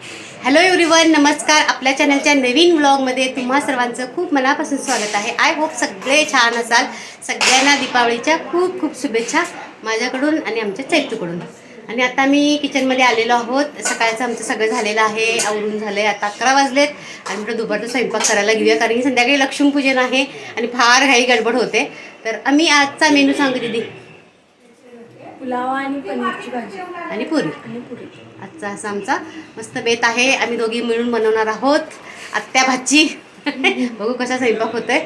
Hello everyone नमस्कार. आपल्या चॅनलच्या नवीन व्लॉगमध्ये तुम्हा सर्वांचं खूप मनापासून स्वागत आहे. आय होप सगळे छान असाल. सगळ्यांना दीपावलीच्या खूप खूप शुभेच्छा माझ्याकडून आणि आमच्या चैतूकडून आणि आता मी किचनमध्ये आलेलो आहोत. सकाळचं आमचं सगळं झालेलं आहे. आवरून झालं आहे आता अकरा वाजलेत. आणि म्हटलं दुपारचा स्वयंपाक करायला घेऊया कारण की संध्याकाळी लक्ष्मीपूजन आहे आणि फार घाई गडबड होते. तर आम्ही आजचा मेनू सांगू दिदी. पुलाव आणि पनीरची भाजी. आणि पुरी. आणि पुरी. आजचा असा आमचा मस्त बेत आहे. आम्ही दोघी मिळून बनवणार आहोत आत्या भाची बघू कसा स्वयंपाक होतोय.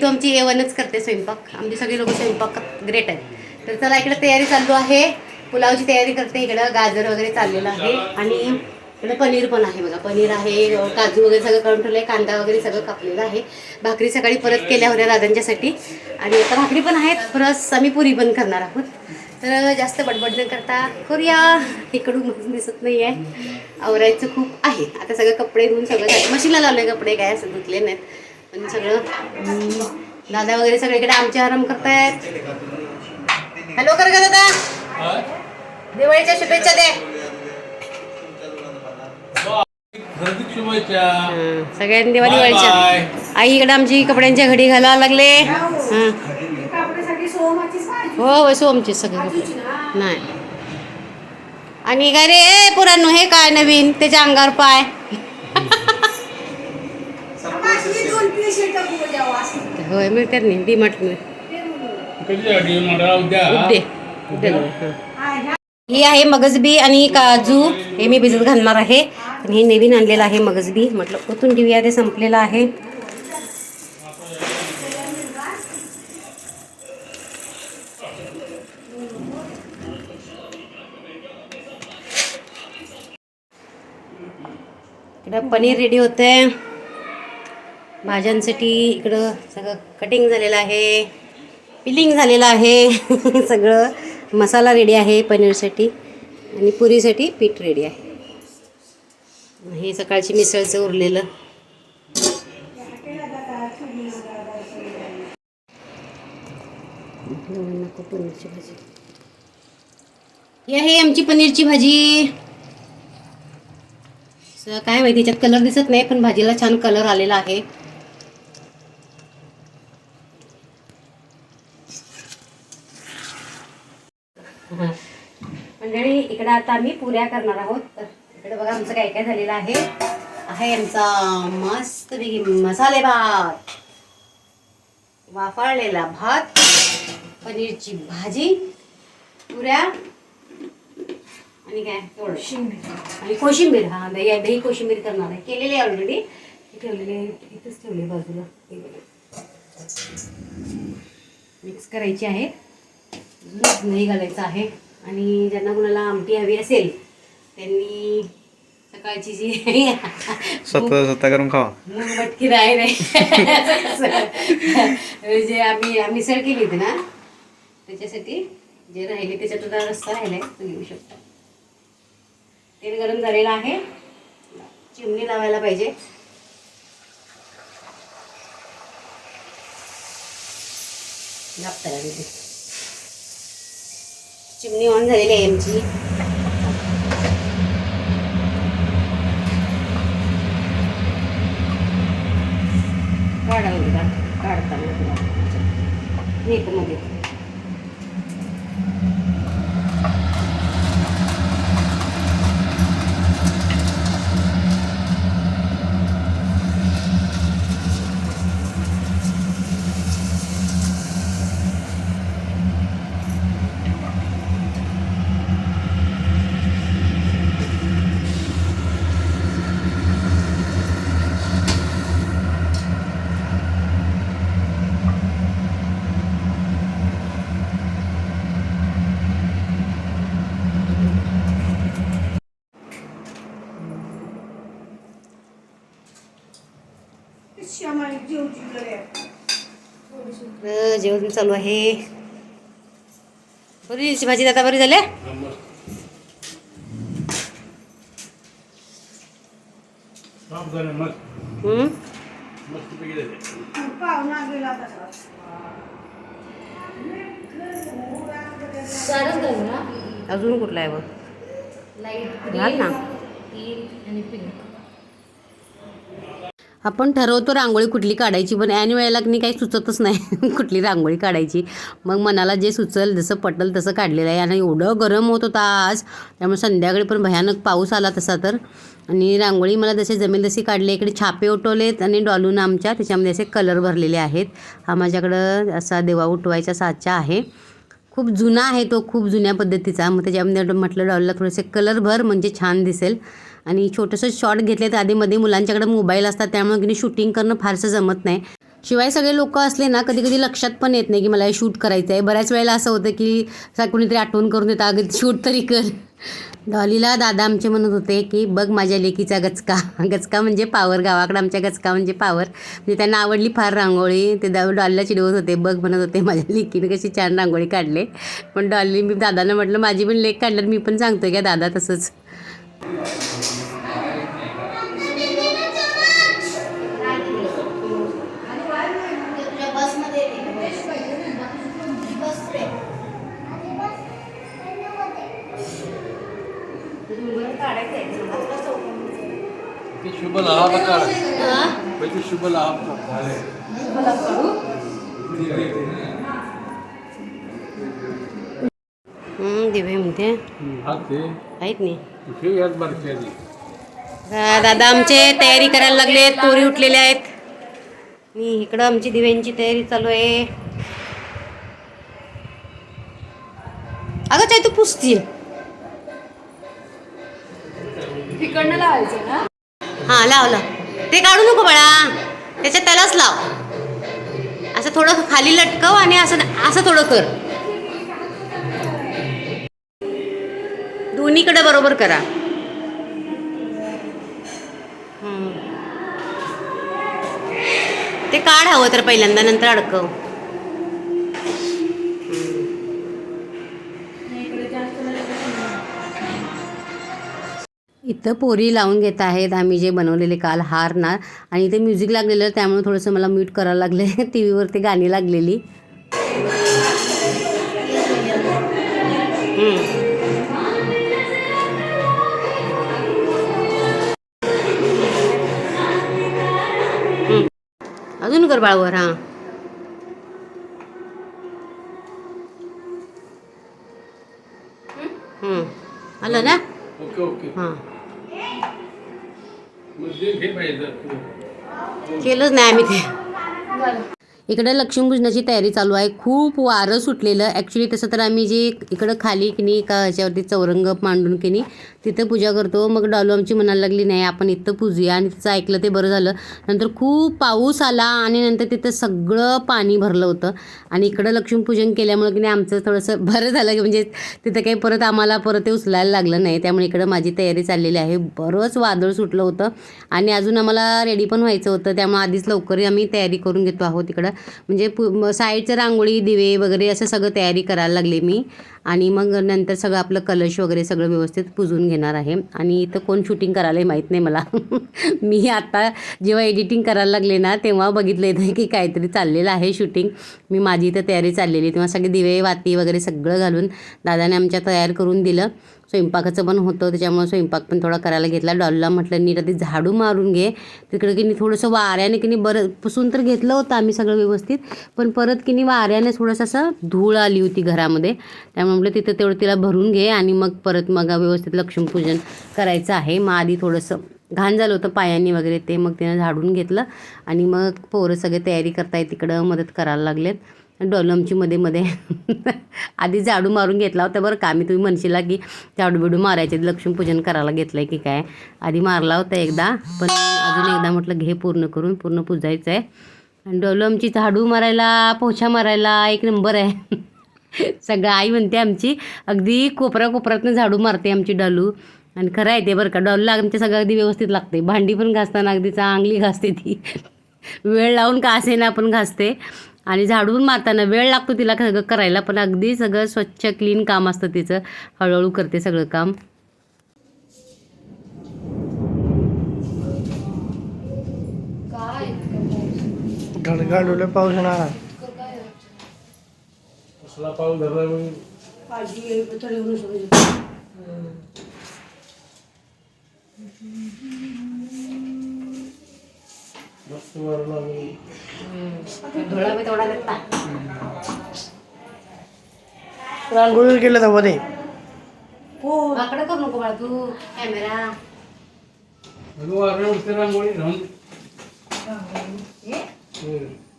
तू आमची एवनच करते स्वयंपाक. आमची सगळी लोक स्वयंपाक ग्रेट आहेत. तर चला इकडे तयारी चालू आहे. पुलावची तयारी करते. इकडं गाजर वगैरे चाललेलं आहे. आणि इकडे पनीर पण आहे बघा. पनीर आहे काजू वगैरे सगळं काढून ठेवलं आहे कांदा वगैरे सगळं कापलेलं आहे. भाकरी सकाळी परत केल्या होत्या दादांच्यासाठी. आणि आता भाकरी पण आहेत. प्लस आम्ही पुरी पण करणार आहोत. तर जास्त बडबड न करता करूया. इकडून दिसत नाही आहे आवरायचं खूप आहे. आता सगळं कपडे धुवून सगळं मशीनला लावले कपडे काय असं धुतले नाहीत. पण सगळं दादा वगैरे सगळे इकडे आमचे आराम करतायत. हॅलो कर का दादा. दिवाळीच्या शुभेच्छा दे. सगळ्यांनी Bye दिवाळीच्या. आई इकडे आमची कपड्यांच्या घडी घालायला लागले. हो हो सोमचे सगळे कपडे. नाही. आणि काय रे ए पोरांनो हे काय नवीन? त्याच्या अंगावर पाय. होय मिळतात नाही डी मार्ट ही आहे मगजबी आणि काजू. हे मी भिजत घालणार आहे. आणि हे नवीन आणलेलं आहे मगजबी म्हटलं ओतून घेऊया ते संपलेलं आहे. इकडं पनीर रेडी होते भाज्यांसाठी इकडं सगळं कटिंग झालेलं आहे. पिलिंग झालेलं आहे. सगळं मसाला रेडी आहे पनीरसाठी. आणि पुरीसाठी पीठ रेडी आहे. हे सकाळची मिसळचं उरलेलं. नको पनीरची भाजी ही आहे आमची पनीरची भाजी. काय माहिती त्याच्यात कलर दिसत नाही पण भाजीला छान कलर आलेला आहे. मंडळी इकडे आता आम्ही पुऱ्या करणार आहोत. तर इकडे बघा आमचं काय काय झालेलं आहे. आहे आमचा मस्त मसाले भात. वाफाळलेला भात पनीरची भाजी पुऱ्या काय आणि कोशिंबीर हा दही दही कोशिंबीर करणार आहे. केलेली आहे ऑलरेडी ठेवलेली आहे इथंच ठेवली आहे बाजूला मिक्स करायची आहे. दही घालायचं आहे. आणि ज्यांना कुणाला आमटी हवी असेल त्यांनी सकाळची जी स्वतः स्वतः करून खावा. मूग मटकी राय नाही. जे आम्ही मिसळ केली होती ना त्याच्यासाठी जे राहिले त्याच्यात रस्ता राहिलाय तो घेऊ शकतो. तेल गरम झालेलं आहे. चिमणी लावायला पाहिजे. चिमणी ऑन झालेली आहे आमची. काढावं काढ काढताना मध्ये जेवण चालू आहे. बरी भाजी दादा बरी झाल्या अजून कुठला आहे बघ? घाल ना. आपण ठरवतो रांगोळी कुठली काढायची पण ऐन वेळेला की नाही काही सुचतच नाही कुठली रांगोळी काढायची. मग मनाला जे सुचल जसं पटल तसं काढलेलं आहे. आणि एवढं गरम होत होता आज त्यामुळे संध्याकाळी पण भयानक पाऊस आला तसा तर. आणि रांगोळी मला जसे जमेल तशी काढले इकडे छापे उठवलेत आणि डॉलून आमच्या त्याच्यामध्ये असे कलर भरलेले आहेत. हा माझ्याकडं असा देवा उठवायचा साचा आहे. खूप जुना आहे तो खूप जुन्या पद्धतीचा. मग त्याच्यामध्ये म्हटलं डॉलला थोडेसे कलर भर म्हणजे छान दिसेल. आणि छोटंसं शॉर्ट घेतले तर आधीमध्ये मुलांच्याकडे मोबाईल असतात त्यामुळे की शूटिंग करणं फारसं जमत नाही. शिवाय सगळे लोक असले ना कधी कधी लक्षात पण येत नाही की मला हे शूट करायचं आहे बऱ्याच वेळेला असं होतं की कुणीतरी आठवण करून देतं अगं शूट तरी कर. डॉलीला दादा आमचे म्हणत होते की बघ माझ्या लेकीचा गचका. गचका म्हणजे पावर गावाकडं आमच्या गचका म्हणजे पावर म्हणजे त्यांना आवडली फार रांगोळी. ते दा डॉलीला चिडवत होते बघ म्हणत होते माझ्या लेकीने कशी छान रांगोळी काढले. पण डॉली मी दादांना म्हटलं माझी पण लेक काढलं मी पण सांगतो का दादा तसंच? शुभ लाभ काढ पहिले शुभ लाभ हम्म, दिवे म्हणते. हा ते. आहेत नाही कुठे यात बारकी आधी दा- दादा आमचे तयारी करायला लागले तोरी उठलेले आहेत. आणि इकडं आमची दिव्यांची तयारी चालू आहे. अगं चाय तू पुसतील. तिकडनं लावायचं ना? हां लाव लाव. ते काढू नको बाळा. त्याच्या त्यालाच लाव. असं थोडं खाली लटकव आणि असं असं थोडं कर. दोन्हीकडे बरोबर करा. ते काढ हवं तर पहिल्यांदा नंतर अडकव. इथं पोरी लावून घेत आहेत. आम्ही जे बनवलेले काल हार ना आणि इथे म्युझिक लागलेलं त्यामुळे थोडंसं मला म्यूट करायला लागले. टी व्हीवरती गाणी लागलेली. अजून कर बाळवर हां. हम्म. आलं ना? Okay okay. हां मग ते घे पाहिजे जर. केलंच नाही आम्ही ते. इकडे लक्ष्मीपूजनाची तयारी चालू आहे. खूप वारं सुटलेलं. ॲक्च्युली तसं तर आम्ही जे इकडं खाली की नाही का ह्याच्यावरती चौरंग मांडून की नाही तिथं पूजा करतो. मग डॉलू आमची म्हणायला लागली नाही आपण इथं पूजूया. आणि तिचं ऐकलं ते बरं झालं. नंतर खूप पाऊस आला आणि नंतर तिथं सगळं पाणी भरलं होतं. आणि इकडं लक्ष्मीपूजन केल्यामुळं की नाही आमचं थोडंसं बरं झालं की म्हणजे तिथं काही परत आम्हाला परत ते उचलायला लागलं नाही. त्यामुळे इकडं माझी तयारी चाललेली आहे. बरंच वादळ सुटलं होतं. आणि अजून आम्हाला रेडी पण व्हायचं होतं. त्यामुळे आधीच लवकर आम्ही तयारी करून घेतो आहोत इकडं. म्हणजे पु साईडचं रांगोळी दिवे वगैरे असं सगळं तयारी करायला लागले मी. आणि मग नंतर सगळं आपलं कलश वगैरे सगळं व्यवस्थित पुजून घेणार आहे. आणि इथं कोण शूटिंग करायला माहीत नाही मला. मी आता जेव्हा एडिटिंग करायला लागले ना तेव्हा बघितलं येतं की काहीतरी चाललेलं आहे शूटिंग मी माझी इथं तयारी चाललेली तेव्हा सगळे दिवे वाती वगैरे सगळं घालून दादाने आमच्या तयार करून दिलं. स्वयंपाकाचं पण होतं त्याच्यामुळे स्वयंपाक पण थोडा करायला घेतला. डॉलला म्हटलं नीट आधी झाडू मारून घे. तिकडं की नाही थोडंसं वाऱ्याने की नाही बरं पुसून तर घेतलं होतं आम्ही सगळं व्यवस्थित पण परत की नाही वाऱ्याने थोडंसं असं धूळ आली होती घरामध्ये. त्यामुळे म्हटलं तिथं तेवढं तिला भरून घे आणि मग परत मग व्यवस्थित लक्ष्मीपूजन करायचं आहे. मग आधी थोडंसं घाण झालं होतं पायांनी वगैरे ते मग तिनं झाडून घेतलं आणि मग पोरं सगळे तयारी करताय तिकडं मदत करायला लागलेत. डॉलमची मध्ये मध्ये. आधी झाडू मारून घेतला होता बरं का. मी तुम्ही म्हणशीला की झाडू बिडू मारायचे लक्ष्मीपूजन करायला घेतलं आहे की काय. आधी मारला होता एकदा पण अजून एकदा म्हटलं घे पूर्ण करून पूर्ण पुजायचं आहे आणि डॉलमची झाडू मारायला पोछा मारायला एक नंबर आहे. सगळं आई म्हणते आमची अगदी कोपऱ्या कोपऱ्यातनं झाडू मारते आमची डॉलू. आणि खरं आहे ते बरं का डॉलला आमच्या सगळं अगदी व्यवस्थित लागते. भांडी पण घासताना अगदी चांगली घासते ती. वेळ लावून का असे ना पण घासते. आणि झाडून मारताना वेळ लागतो तिला सगळं करायला पण अगदी सगळं स्वच्छ क्लीन काम असतं तिचं. हळूहळू करते सगळं काम. पाऊस येणार कसला पाऊस झाला मग? मस्त मारून लागून धुळा मी तेवढा देता रांगोळी केलं तर मध्ये करू नको बाळा तू. कॅमेरा.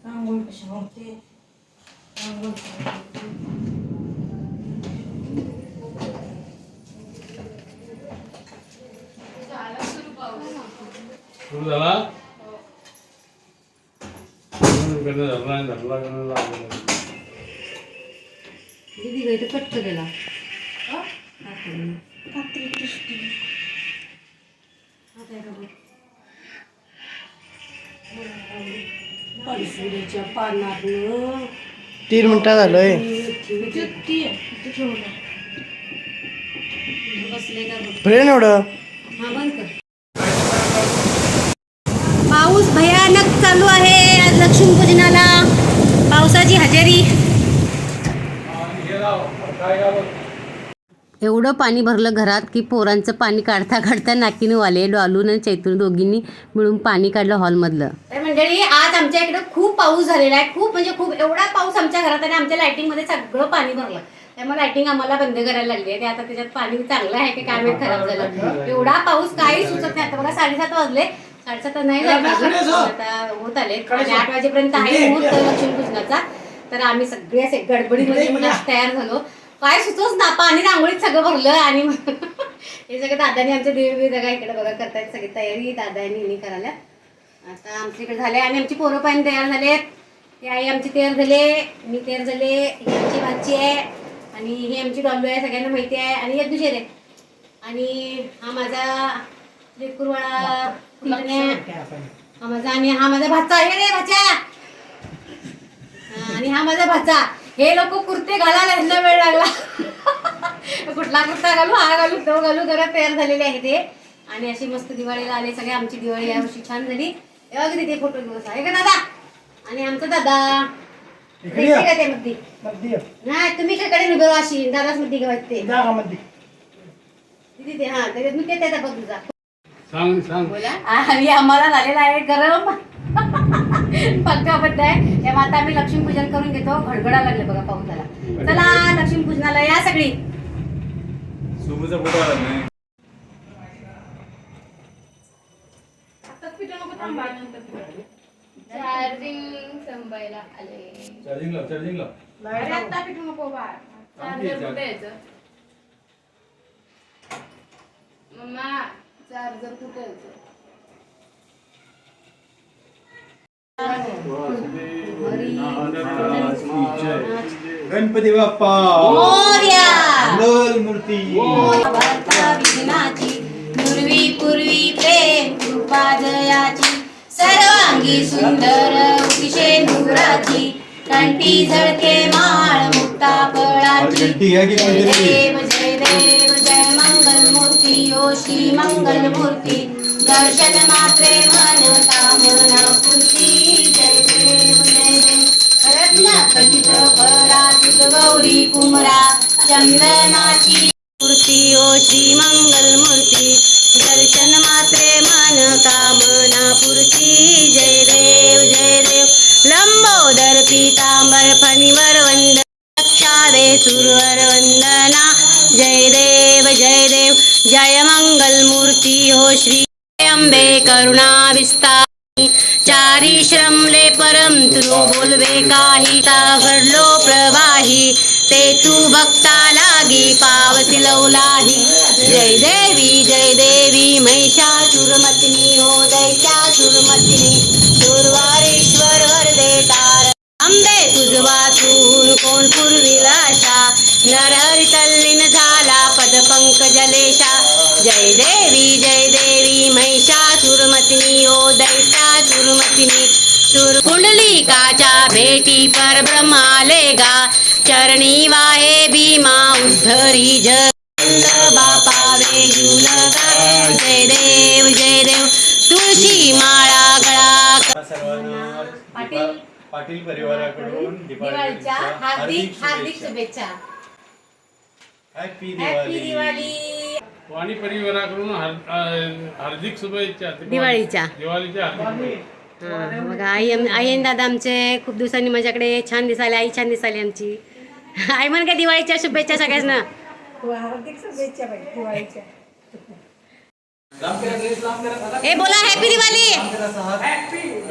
रांगोळी राहून दे. हम्म. सुरू झाला? कडनं धरला धरला कडनं लागला दीदी गं इथं कट केला पानसुरीच्या पानातनं तीन मिनिटं झालोय. बसले का बघ फ्रेंड एवढं. हा बंद कर पाऊस भयानक चालू आहे पूजनाला पावसाची हजेरी. एवढं पाणी भरलं घरात की पोरांचं पाणी काढता काढता नाकीने वाले डॉलून आणि चैतून दोघींनी मिळून पाणी काढलं हॉलमधलं. मंडळी आज आमच्या इकडे खूप पाऊस झालेला आहे. खूप म्हणजे खूप एवढा पाऊस आमच्या घरात आणि आमच्या लाईटिंगमध्ये सगळं पाणी भरलं. त्यामुळे लाईटिंग आम्हाला बंद करायला लागली आहे. ते आता त्याच्यात पाणी चांगलं आहे की काय माहीत खराब झालं. एवढा पाऊस काही सुचत नाही. आता बघा साडेसात वाजले. साडेसात नाही झाले. अजून. आता होत आले. आणि आठ वाजेपर्यंत आहे मुहूर्त लक्ष्मीपूजनाचा तर आम्ही सगळे असे गडबडीमध्ये तयार झालो. काय सुचवच ना पाणी रांगोळीत सगळं भरलं आणि हे सगळं दादानी आमच्या देवी बघा इकडे बघा करतायत सगळी तयारी. दादानी करायला. आता आमच्या इकडे झाले आणि आमची पोरं पण तयार झालेत. ही आई आमची तयार झाले. मी तयार झाले. ही आमची भाची आहे. आणि ही आमची डॉल्लू आहे सगळ्यांना माहिती आहे. आणि हे दुसरे आणि हा माझा लेकुरवाळा. हा. माझा आणि हा माझा भाचा. हे रे भाचा! आणि हा माझा भाचा. हे लोक कुर्ते घालायला ह्यांना वेळ लागला. कुठला कुर्ता घालू? हा घालू तो घालू. घरात तयार झालेले आहे ते. आणि अशी मस्त दिवाळीला आले सगळे. आमची दिवाळी यावर्षी छान झाली. बघ तिथे फोटो दिवस आहे का दादा? आणि आमचा दादा. इकडे या. का ते मध्ये मध्ये ये. नाही तुम्ही काय उभे अशी दादाच मध्ये घेवायचे ते जागा मध्ये तिथे ते हा त्याच्यात मी ते त्याचा बघ तुझा सांग सांग. बोला. आणि आम्हाला झालेला आहे गरम. पक्का बद्द आहे. तेव्हा आता आम्ही लक्ष्मीपूजन करून घेतो. घडघडा लागले बघा पाऊसाला चला लक्ष्मीपूजनाला या सगळी. सुबूचा फोटो आला नाही. चार्जिंग. संपायला आले. चार्जिंग लाव चार्जिंग लाव अरे आता नको बा. चार्जर कुठे यायचं मम्मा चार्जर कुठे यायचं गणपती बाप्पा. मोरया. मूर्ती. सर्वांगी सुंदर उतिशे नुराची. कंठी झळके माळ मुक्ता फळाची. की जय? देव जय देव जय मंगल मूर्ती ओ श्री मंगल मूर्ती दर्शन मात्रे मन कामना पूर्ती. जय देव जय देव. रत्नाखंडित पराजित गौरी कुमरा. चंदनाची मूर्ती ओ श्री मंगल मूर्ती दर्शन मात्रे मन कामना पूर्ती. काही प्रवाही ते तू भक्ता लागी पावसी लवलाही. जय देवी जय देवी महिषासुरमतिनी हो दैत्या सुरमतिनी दुर्वारेश्वर वरदे तार. आंबे तुझवा तूर कोण पूर्वीला आशा नरहरी तल्लीन झाला पद कुंडलिकाच्या भेटी पर ब्रह्माले गा चरणी वाहे भीमा उद्धरी जग बापा जय देव जय देव. तुळशी माळा गळा. पाटील. पाटील परिवाराकडून दिवाळीच्या हार्दिक हार्दिक शुभेच्छा. हॅपी दिवाळी वाणी परिवाराकडून हार्दिक शुभेच्छा. दिवाळीच्या. दिवाळीच्या मग आई आई आणि दादा आमचे खूप दिवसांनी माझ्याकडे छान दिसायले आई छान दिसायली आमची. आई म्हण काय दिवाळीच्या शुभेच्छा सगळ्यांना. दिवाळीच्या. ए बोला हॅपी दिवाळी.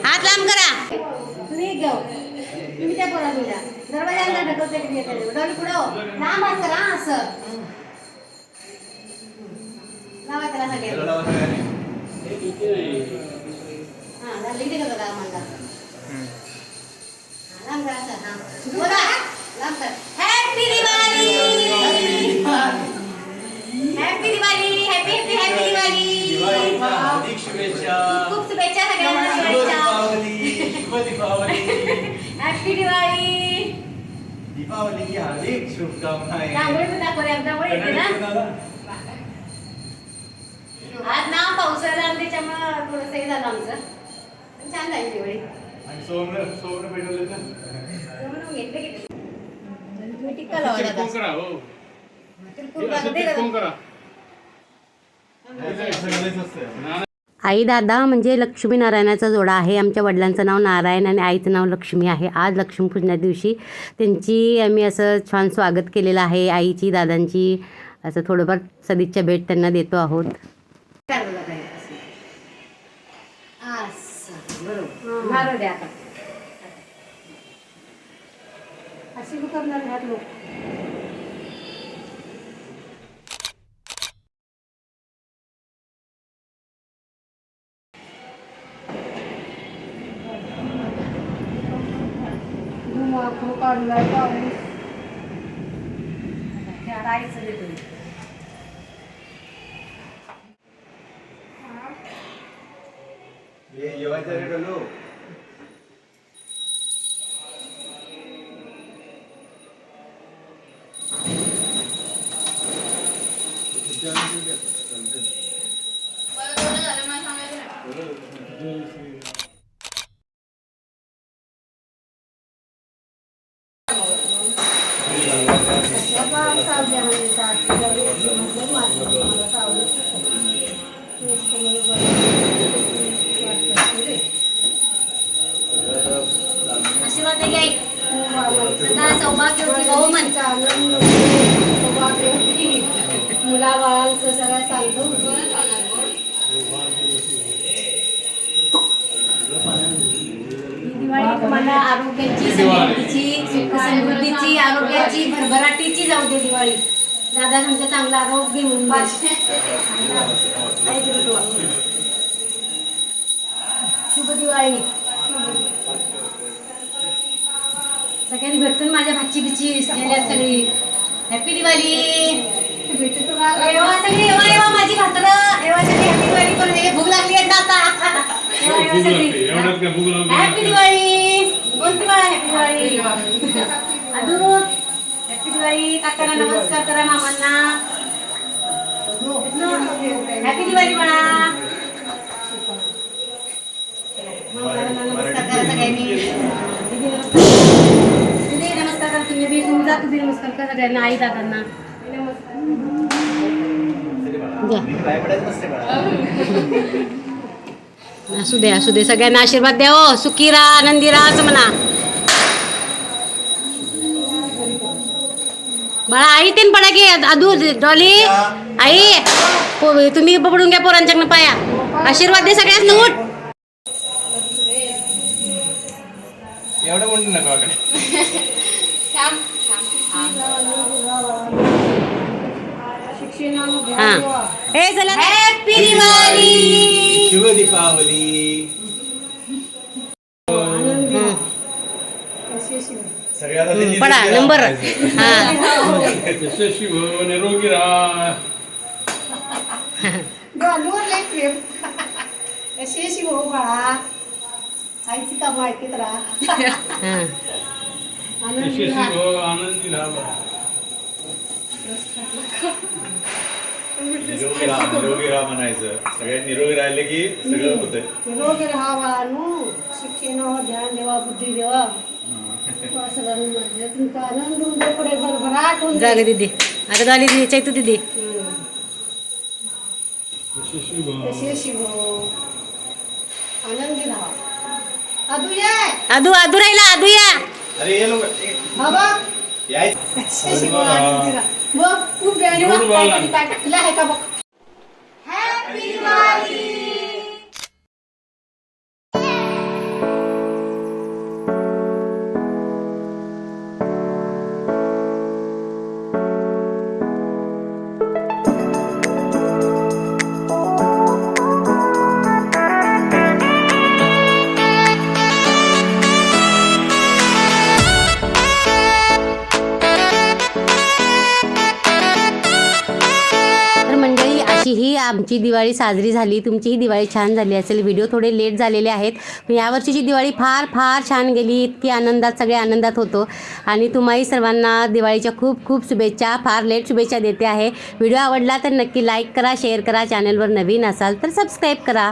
हात लांब करा. तुम्ही घेऊ तुम्ही त्या पोरा तुझ्या. दरवाजा ढकलते डोली पुढं लांब करा हा, असं. लावा त्याला सगळ्यांना. हा का हा, हा. दिवाळी दिवाळी दिवाळी हार्दिक शुभेच्छा खूप शुभेच्छा सगळ्यांना शुभ दिवाळीच्या दीपावली हॅपी दिवाळी दीपावलीची हार्दिक शुभकामनाएं रांगोळी पण दाखवली आमची रांगोळी येते ना? आज ना पावसाळा आणि त्याच्यामुळं थोडंसं हे झालं आमचं. छान झाली दिवाळी घेतलं. तुम्ही टिक्का लावा दादा. दादा. आई दादा म्हणजे लक्ष्मीनारायणाचा जोडा आहे. आमच्या वडिलांचं नाव नारायण आणि आईचं नाव लक्ष्मी आहे. आज लक्ष्मीपूजना दिवशी त्यांची आम्ही असं छान स्वागत केलेलं आहे. आईची दादांची असं थोडंफार सदिच्छा भेट त्यांना देतो आहोत. बरोबर द्या आता अशी करणार ह्यात लोक. हे जेवायचं रे परत एवढं झालं मला सांगायचं नाही. आशीर्वाद दे आई सदा सौभाग्यवती बहुमन मुला बाळांचं सगळं चालतं तुम्हाला आरोग्याची समृद्धीची सुख समृद्धीची आरोग्याची भरभराटीची जाऊ दे दिवाळी. दादा तुमचं चांगलं आरोग्य तू? शुभ दिवाळी. सगळ्यांनी भेटून माझ्या भाची बिची सगळी. हॅपी दिवाळी. सगळी एव्हा एव्हा माझी भात्र एव्हा सगळी हॅपी दिवाळी करून. भूक लागली आहे आता. हॅपी दिवाळी. कोणती बाळा हॅपी दिवाळी अदू हॅपी दिवाळी काकांना नमस्कार करा मामांना हॅपी दिवाळी बाळा मामांना नमस्कार करा. सगळ्यांनी दीदी नमस्कार. दीदी नमस्कार करा तुम्ही बी तुम्ही जा. तुम्ही नमस्कार करा सगळ्यांना आई दादांना जा काय पडायचं नसते बाळा असू दे असू दे. सगळ्यांना आशीर्वाद द्या हो. सुखी राहा आनंदी राहा असं म्हणा. बाळा आई तीन पडा की अदू डॉली. आई पो- तुम्ही पकडून घ्या पोरांच्याकडनं पाया. आशीर्वाद दे सगळ्यात उठ. एवढं म्हणून नका थांब. हा. हे चला. हॅपी दिवाळी शुभ दीपावली सगळ्याला त्याची पडा नंबर. हा यशस्वी भव निरोगी राहा अशी भाऊ बाळा आईची कामं ऐकत राहा हा आनंदी यशस्वी राहा भव आनंदी राहा बा. निरोगी राहा निरोगी राहा म्हणायचं. निरोगी राहिले की सगळं निरोगी राहा बाळांनो शिक्षण ध्यान देवा बुद्धी देवा. सगळ्यांना तुमचा आनंद होऊन दे, पुढे भरभराट होऊन. जाग दीदी. आता दिदी. यशस्वी आनंदी राहा. ये. आदू आदू राहिला आदू या. अरे ये लोक बाबा. यायचं यशस्वी आमची दिवाळी साजरी झाली तुमचीही दिवाळी छान झाली असेल व्हिडिओ थोडे लेट झालेले आहेत. पण यावर्षीची दिवाळी फार फार छान गेली इतकी आनंदात सगळे आनंदात होतो. आणि तुम्हाही सर्वांना दिवाळीच्या खूप खूप शुभेच्छा फार लेट शुभेच्छा देते आहे. व्हिडिओ आवडला तर नक्की लाईक करा शेअर करा चॅनलवर नवीन असाल तर सबस्क्राईब करा.